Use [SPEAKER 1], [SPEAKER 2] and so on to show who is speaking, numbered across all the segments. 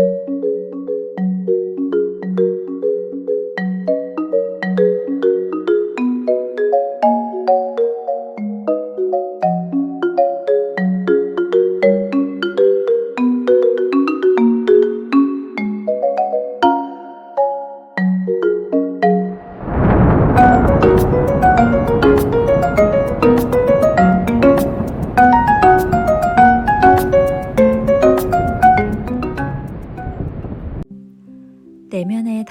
[SPEAKER 1] 내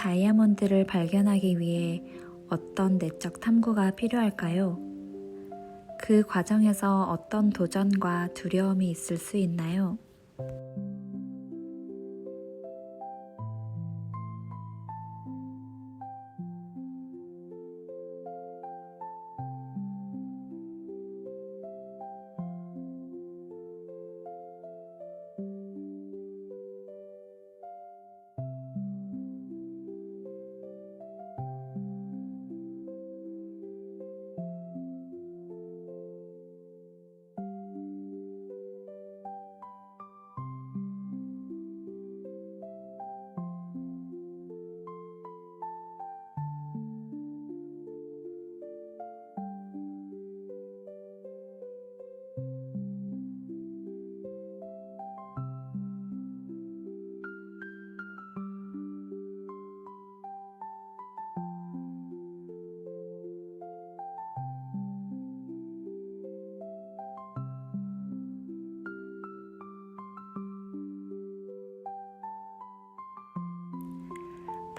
[SPEAKER 1] 다이아몬드를 발견하기 위해 어떤 내적 탐구가 필요할까요? 그 과정에서 어떤 도전과 두려움이 있을 수 있나요?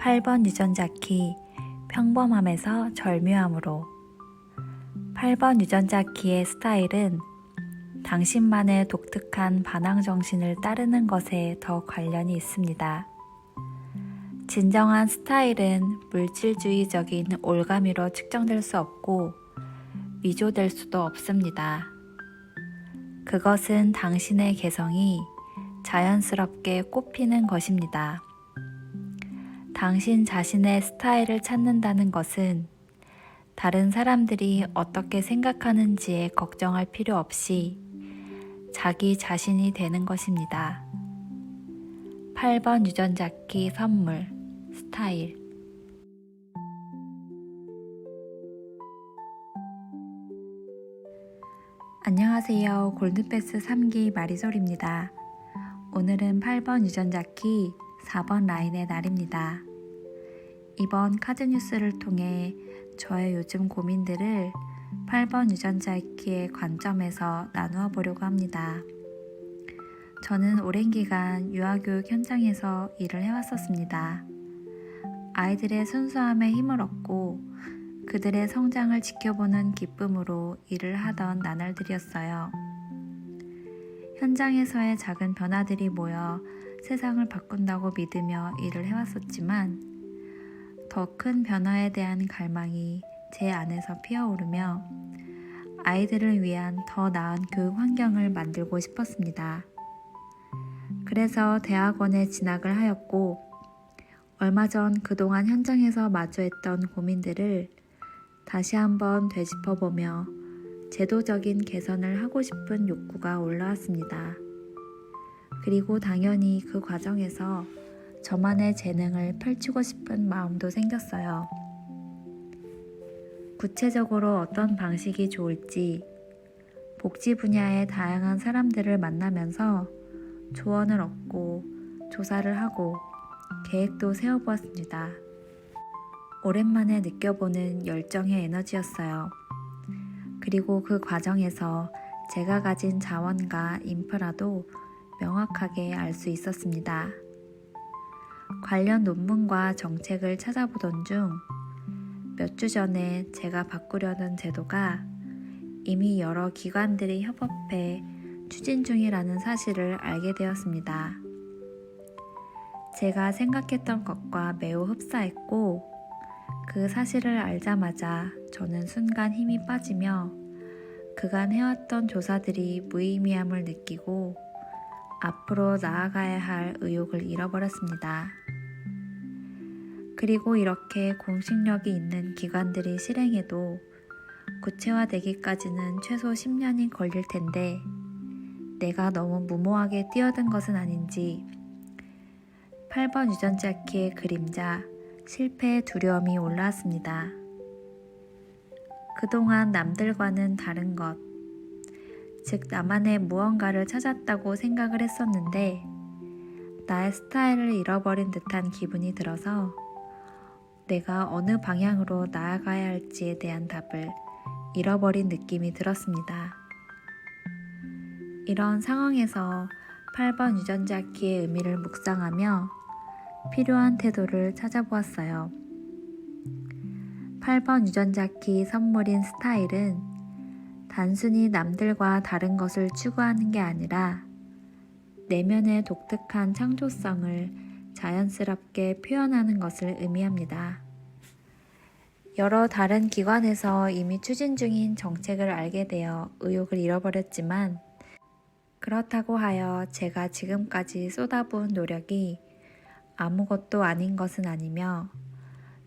[SPEAKER 1] 팔번 유전자 키 평범함에서 절묘함으로 8번 유전자 키의 스타일은 당신만의 독특한 반항 정신을 따르는 것에 더 관련이 있습니다. 진정한 스타일은 물질주의적인 올가미로 측정될 수 없고 위조될 수도 없습니다. 그것은 당신의 개성이 자연스럽게 꽃피는 것입니다. 당신 자신의 스타일을 찾는다는 것은 다른 사람들이 어떻게 생각하는지에 걱정할 필요 없이 자기 자신이 되는 것입니다. 8번 유전자 키 선물 스타일 안녕하세요. 골든패스 3기 마리솔입니다. 오늘은 8번 유전자 키 4번 라인의 날입니다. 이번 카드 뉴스를 통해 저의 요즘 고민들을 8번 유전자 키의 관점에서 나누어 보려고 합니다. 저는 오랜 기간 유아교육 현장에서 일을 해왔었습니다. 아이들의 순수함에 힘을 얻고 그들의 성장을 지켜보는 기쁨으로 일을 하던 나날들이었어요. 현장에서의 작은 변화들이 모여 세상을 바꾼다고 믿으며 일을 해왔었지만 더 큰 변화에 대한 갈망이 제 안에서 피어오르며 아이들을 위한 더 나은 교육 환경을 만들고 싶었습니다. 그래서 대학원에 진학을 하였고 얼마 전 그동안 현장에서 마주했던 고민들을 다시 한번 되짚어보며 제도적인 개선을 하고 싶은 욕구가 올라왔습니다. 그리고 당연히 그 과정에서 저만의 재능을 펼치고 싶은 마음도 생겼어요. 구체적으로 어떤 방식이 좋을지 복지 분야의 다양한 사람들을 만나면서 조언을 얻고 조사를 하고 계획도 세워보았습니다. 오랜만에 느껴보는 열정의 에너지였어요. 그리고 그 과정에서 제가 가진 자원과 인프라도 명확하게 알 수 있었습니다. 관련 논문과 정책을 찾아보던 중 몇 주 전에 제가 바꾸려는 제도가 이미 여러 기관들이 협업해 추진 중이라는 사실을 알게 되었습니다. 제가 생각했던 것과 매우 흡사했고 그 사실을 알자마자 저는 순간 힘이 빠지며 그간 해왔던 조사들이 무의미함을 느끼고 앞으로 나아가야 할 의욕을 잃어버렸습니다. 그리고 이렇게 공식력이 있는 기관들이 실행해도 구체화되기까지는 최소 10년이 걸릴 텐데 내가 너무 무모하게 뛰어든 것은 아닌지 8번 유전자 키의 그림자, 실패의 두려움이 올라왔습니다. 그동안 남들과는 다른 것, 즉 나만의 무언가를 찾았다고 생각을 했었는데 나의 스타일을 잃어버린 듯한 기분이 들어서 내가 어느 방향으로 나아가야 할지에 대한 답을 잃어버린 느낌이 들었습니다. 이런 상황에서 8번 유전자 키의 의미를 묵상하며 필요한 태도를 찾아보았어요. 8번 유전자 키 선물인 스타일은 단순히 남들과 다른 것을 추구하는 게 아니라 내면의 독특한 창조성을 자연스럽게 표현하는 것을 의미합니다. 여러 다른 기관에서 이미 추진 중인 정책을 알게 되어 의욕을 잃어버렸지만 그렇다고 하여 제가 지금까지 쏟아부은 노력이 아무것도 아닌 것은 아니며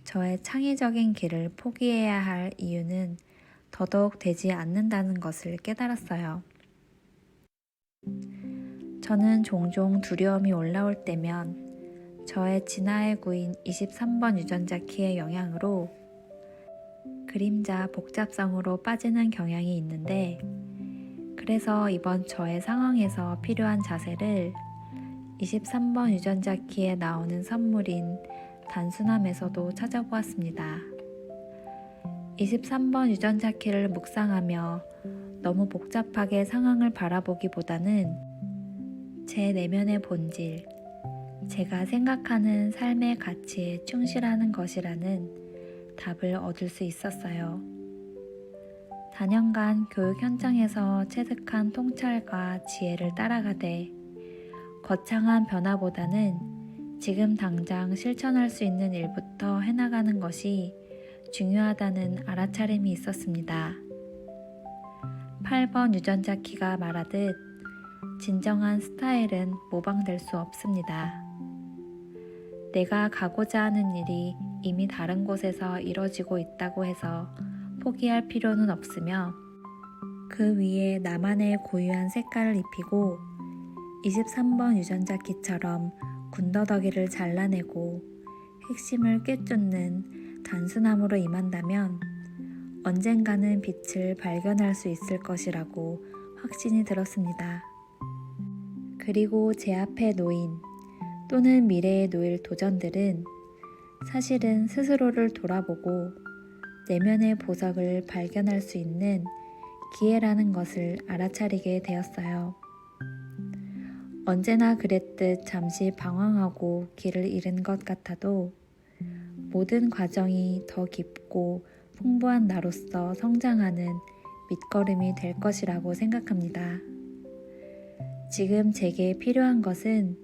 [SPEAKER 1] 저의 창의적인 길을 포기해야 할 이유는 더더욱 되지 않는다는 것을 깨달았어요. 저는 종종 두려움이 올라올 때면 저의 진화의 구인 23번 유전자 키의 영향으로 그림자 복잡성으로 빠지는 경향이 있는데 그래서 이번 저의 상황에서 필요한 자세를 23번 유전자 키에 나오는 선물인 단순함에서도 찾아보았습니다. 23번 유전자 키를 묵상하며 너무 복잡하게 상황을 바라보기보다는 제 내면의 본질, 제가 생각하는 삶의 가치에 충실하는 것이라는 답을 얻을 수 있었어요. 4년간 교육 현장에서 체득한 통찰과 지혜를 따라가되 거창한 변화보다는 지금 당장 실천할 수 있는 일부터 해나가는 것이 중요하다는 알아차림이 있었습니다. 8번 유전자 키가 말하듯 진정한 스타일은 모방될 수 없습니다. 내가 가고자 하는 일이 이미 다른 곳에서 이뤄지고 있다고 해서 포기할 필요는 없으며 그 위에 나만의 고유한 색깔을 입히고 23번 유전자 키처럼 군더더기를 잘라내고 핵심을 꿰쫓는 단순함으로 임한다면 언젠가는 빛을 발견할 수 있을 것이라고 확신이 들었습니다. 그리고 제 앞에 놓인 또는 미래에 놓일 도전들은 사실은 스스로를 돌아보고 내면의 보석을 발견할 수 있는 기회라는 것을 알아차리게 되었어요. 언제나 그랬듯 잠시 방황하고 길을 잃은 것 같아도 모든 과정이 더 깊고 풍부한 나로서 성장하는 밑거름이 될 것이라고 생각합니다. 지금 제게 필요한 것은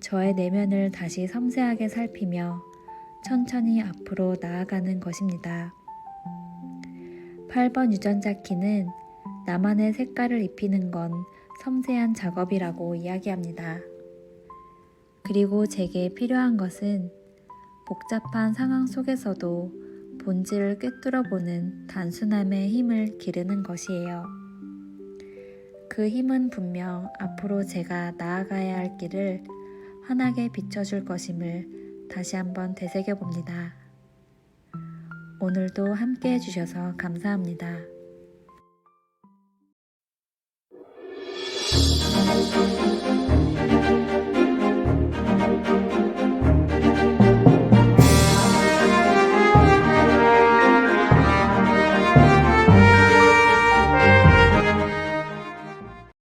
[SPEAKER 1] 저의 내면을 다시 섬세하게 살피며 천천히 앞으로 나아가는 것입니다. 8번 유전자 키는 나만의 색깔을 입히는 건 섬세한 작업이라고 이야기합니다. 그리고 제게 필요한 것은 복잡한 상황 속에서도 본질을 꿰뚫어 보는 단순함의 힘을 기르는 것이에요. 그 힘은 분명 앞으로 제가 나아가야 할 길을 환하게 비춰줄 것임을 다시 한번 되새겨 봅니다. 오늘도 함께 해주셔서 감사합니다.